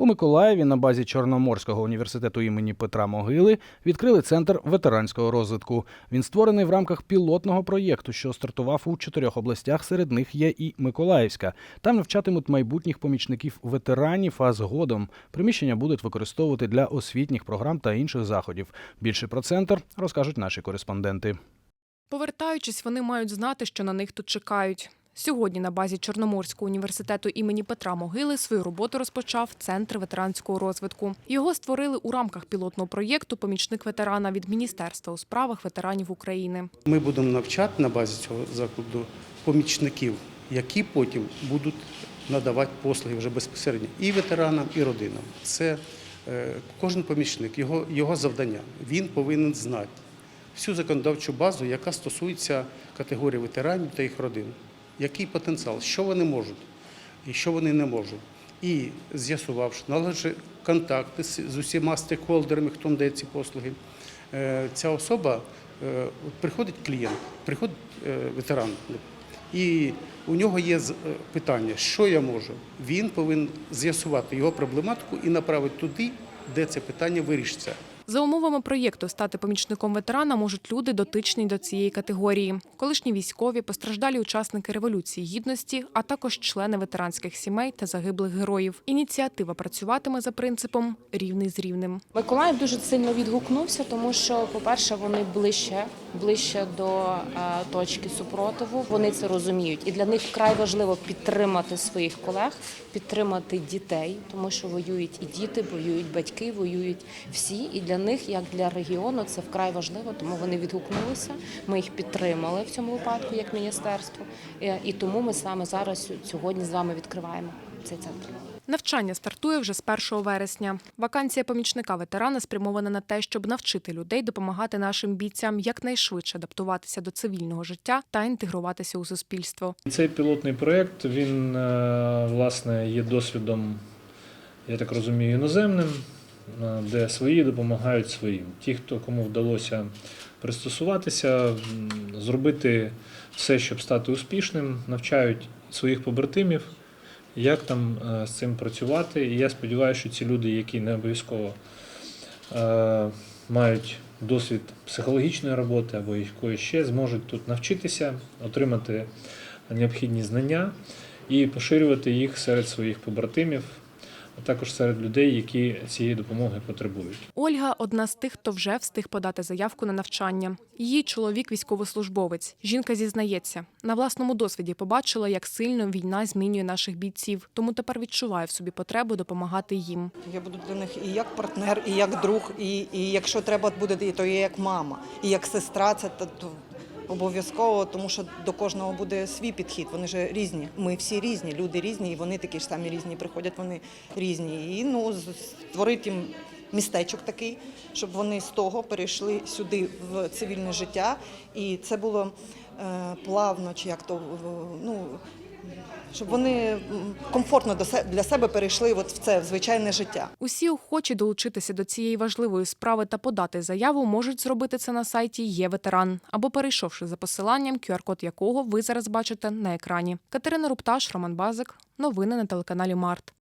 У Миколаєві на базі Чорноморського університету імені Петра Могили відкрили центр ветеранського розвитку. Він створений в рамках пілотного проєкту, що стартував у чотирьох областях. Серед них є і Миколаївська. Там навчатимуть майбутніх помічників ветеранів, а згодом приміщення будуть використовувати для освітніх програм та інших заходів. Більше про центр розкажуть наші кореспонденти. Повертаючись, вони мають знати, що на них тут чекають. Сьогодні на базі Чорноморського університету імені Петра Могили свою роботу розпочав Центр ветеранського розвитку. Його створили у рамках пілотного проєкту Помічник ветерана від Міністерства у справах ветеранів України. Ми будемо навчати на базі цього закладу помічників, які потім будуть надавати послуги вже безпосередньо і ветеранам, і родинам. Це е, кожен помічник, його, його завдання. Він повинен знати всю законодавчу базу, яка стосується категорії ветеранів та їх родин. Який потенціал, що вони можуть і що вони не можуть. І з'ясувавши, налагодивши контакти з усіма стейкхолдерами, хто надає ці послуги, е, ця особа е, приходить клієнт, приходить е, ветеран, і у нього є питання, що я можу. Він повинен з'ясувати його проблематику і направити туди, де це питання вирішиться. За умовами проєкту стати помічником ветерана можуть люди, дотичні до цієї категорії, колишні військові, постраждалі учасники революції гідності, а також члени ветеранських сімей та загиблих героїв. Ініціатива працюватиме за принципом рівний з рівним. Миколаїв дуже сильно відгукнувся, тому що, по-перше, вони ближче, ближче до е, точки супротиву. Вони це розуміють, і для них вкрай важливо підтримати своїх колег, підтримати дітей, тому що воюють і діти, воюють батьки, воюють всі. І для них, як для регіону, це вкрай важливо. Тому вони відгукнулися. Ми їх підтримали в цьому випадку як міністерство. Е, І тому ми саме зараз сьогодні з вами відкриваємо цей центр. Навчання стартує вже з 1 вересня. Вакансія помічника ветерана спрямована на те, щоб навчити людей допомагати нашим бійцям якнайшвидше адаптуватися до цивільного життя та інтегруватися у суспільство. Цей пілотний проєкт він е, власне є досвідом, я так розумію, іноземним, де свої допомагають своїм. Ті, хто кому вдалося пристосуватися, зробити все, щоб стати успішним, навчають своїх побратимів, як там е, з цим працювати. І я сподіваюся, що ці люди, які не обов'язково е, мають досвід психологічної роботи або якоїсь ще, зможуть тут навчитися, отримати необхідні знання і поширювати їх серед своїх побратимів, а також серед людей, які цієї допомоги потребують. Ольга одна з тих, хто вже встиг подати заявку на навчання. Її чоловік військовослужбовець. Жінка зізнається, на власному досвіді побачила, як сильно війна змінює наших бійців, тому тепер відчуває в собі потребу допомагати їм. Я буду для них і як партнер, і як друг, і, і якщо треба буде, то і як мама, і як сестра, це то, то обов'язково, тому що до кожного буде свій підхід. Вони ж різні. Ми всі різні, люди різні, і вони такі ж самі різні. Приходять вони різні. І ну створити їм містечок такий, щоб вони з того перейшли сюди в цивільне життя. І це було е, плавно, чи як то ну. Щоб вони комфортно для себе перейшли от в це в звичайне життя. Усі охочі долучитися до цієї важливої справи та подати заяву можуть зробити це на сайті Є ветеран або перейшовши за посиланням, QR-код якого ви зараз бачите на екрані. Катерина Рупташ, Роман Базик. Новини на телеканалі Март.